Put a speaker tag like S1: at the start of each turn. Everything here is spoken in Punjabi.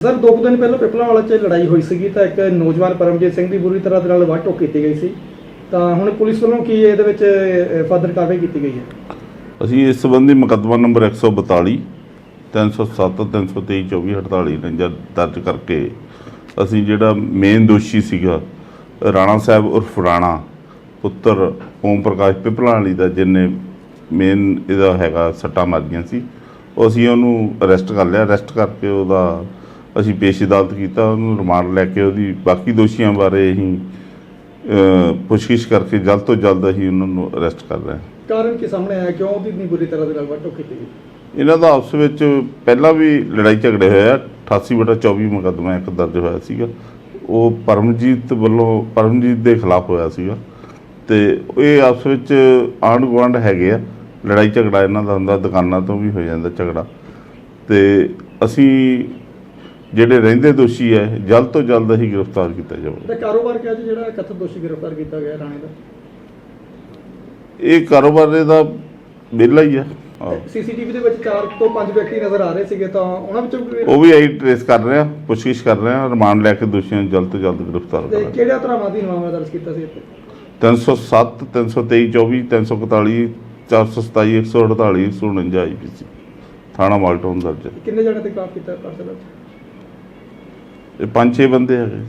S1: ਸਰ, ਦੋ ਕੁ ਦਿਨ ਪਹਿਲਾਂ ਪਿਪਲਾ ਵਾਲਾ 'ਚ ਲੜਾਈ ਹੋਈ ਸੀਗੀ ਤਾਂ ਇੱਕ ਨੌਜਵਾਨ ਪਰਮਜੀਤ ਸਿੰਘ ਦੀ ਬੁਰੀ ਤਰ੍ਹਾਂ ਦੇ ਨਾਲ ਵੱਢ ਕੀਤੀ ਗਈ ਸੀ। ਤਾਂ ਹੁਣ ਪੁਲਿਸ ਵੱਲੋਂ ਕੀ ਇਹਦੇ ਵਿੱਚ ਫਰਦਰ ਕਾਰਵਾਈ ਕੀਤੀ ਗਈ ਹੈ?
S2: ਅਸੀਂ ਇਸ ਸੰਬੰਧੀ ਮੁਕੱਦਮਾ ਨੰਬਰ 142 307 323 24 48 ਦਰਜ ਕਰਕੇ ਅਸੀਂ ਜਿਹੜਾ ਮੇਨ ਦੋਸ਼ੀ ਸੀਗਾ, ਰਾਣਾ ਸਾਹਿਬ ਉਰਫ ਰਾਣਾ, ਪੁੱਤਰ ਓਮ ਪ੍ਰਕਾਸ਼ ਪਿਪਲਾਂ ਵਾਲੀ ਦਾ ਜਿਹਨੇ ਮੇਨ ਇਹਦਾ ਹੈਗਾ ਸੱਟਾਂ ਮਾਰੀਆਂ ਸੀ, ਉਹ ਅਸੀਂ ਉਹਨੂੰ ਅਰੈਸਟ ਕਰ ਲਿਆ। ਅਰੈਸਟ ਕਰਕੇ ਉਹਦਾ ਅਸੀਂ ਪੇਸ਼ ਅਦਾਲਤ ਕੀਤਾ ਉਹਨੂੰ ਰਿਮਾਂਡ ਲੈ ਕੇ ਉਹਦੀ ਬਾਕੀ ਦੋਸ਼ੀਆਂ ਬਾਰੇ ਅਸੀਂ ਪੁੱਛਗਿੱਛ ਕਰਕੇ ਜਲਦ ਤੋਂ ਜਲਦ ਅਸੀਂ ਉਹਨਾਂ ਨੂੰ ਅਰੈਸਟ ਕਰ ਰਹੇ ਹਾਂ।
S1: ਕਾਰਨ ਕੀ ਸਾਹਮਣੇ ਆਇਆ? ਕਿਉਂ ਉਹਦੀ ਇੰਨੀ ਬੁਰੀ ਤਰ੍ਹਾਂ ਦੇ ਨਾਲ ਵੱਢ ਟੋਕ ਕੀਤੀ ਗਈ?
S2: ਇਹਨਾਂ ਦਾ ਆਪਸ ਵਿੱਚ ਪਹਿਲਾਂ ਵੀ ਲੜਾਈ ਝਗੜੇ ਹੋਏ ਆ 88 ਬਟਾ 24 ਮੁਕੱਦਮਾ ਇੱਕ ਦਰਜ ਹੋਇਆ ਸੀਗਾ। ਉਹ ਪਰਮਜੀਤ ਵੱਲੋਂ ਪਰਮਜੀਤ ਦੇ ਖਿਲਾਫ ਹੋਇਆ ਸੀਗਾ। ਤੇ ਇਹ ਆਪਸ ਵਿੱਚ ਆਂਢ ਗੁਆਂਢ ਹੈਗੇ ਆ। ਲੜਾਈ ਝਗੜਾ ਇਹਨਾਂ ਦਾ ਹੁੰਦਾ ਦੁਕਾਨਾਂ ਤੋਂ ਵੀ ਹੋ ਜਾਂਦਾ ਝਗੜਾ। ਤੇ ਅਸੀਂ ਜਿਹੜੇ ਰਹਿੰਦੇ ਦੋਸ਼ੀ ਹੈ ਜਲਦ ਤੋਂ ਜਲਦ ਅਸੀਂ ਗ੍ਰਿਫਤਾਰ ਕੀਤਾ ਜਾਵੇ।
S1: ਤੇ ਕਾਰੋਬਾਰ ਕਿਹਾ ਜੀ ਜਿਹੜਾ ਕਥਿਤ ਦੋਸ਼ੀ ਗ੍ਰਿਫਤਾਰ ਕੀਤਾ ਗਿਆ ਰਾਣੇ ਦਾ?
S2: ਇਹ ਕਾਰੋਬਾਰ ਇਹਦਾ ਵਿਹਲਾ ਹੀ ਆ।
S1: ਸੀਸੀਟੀਵੀ ਦੇ ਵਿੱਚ 4 ਤੋਂ 5 ਵਿਅਕਤੀ ਨਜ਼ਰ ਆ ਰਹੇ ਸੀਗੇ ਤਾਂ ਉਹਨਾਂ ਵਿੱਚੋਂ ਕੋਈ
S2: ਉਹ ਵੀ ਅਸੀਂ ਟ੍ਰੇਸ ਕਰ ਰਹੇ ਆ ਪੁੱਛਗਿੱਛ ਕਰ ਰਹੇ ਆ ਰਿਮਾਂਡ ਲੈ ਕੇ ਦੋਸ਼ੀਆਂ ਨੂੰ ਜਲਦ ਤੋਂ ਜਲਦ ਗ੍ਰਿਫਤਾਰ
S1: ਤੇ
S2: ਕਰਾਂਗੇ।
S1: ਕਿਹੜਾ ਧਰਾਵਾਂ ਦੀ ਮਾਮਲਾ ਦਰਜ ਕੀਤਾ ਸੀ ਇੱਥੇ?
S2: 307 323 24 341 427 148 149 ਆਈਪੀਸੀ ਥਾਣਾ ਮਾਲਟਾਊਨ ਦਰਜ ਹੈ।
S1: ਕਿੰਨੇ ਜਣੇ ਤੇ ਕਾਫ ਕੀਤਾ ਦਰਜ?
S2: ਇਹ ਪੰਜ ਛੇ ਬੰਦੇ ਹੈਗੇ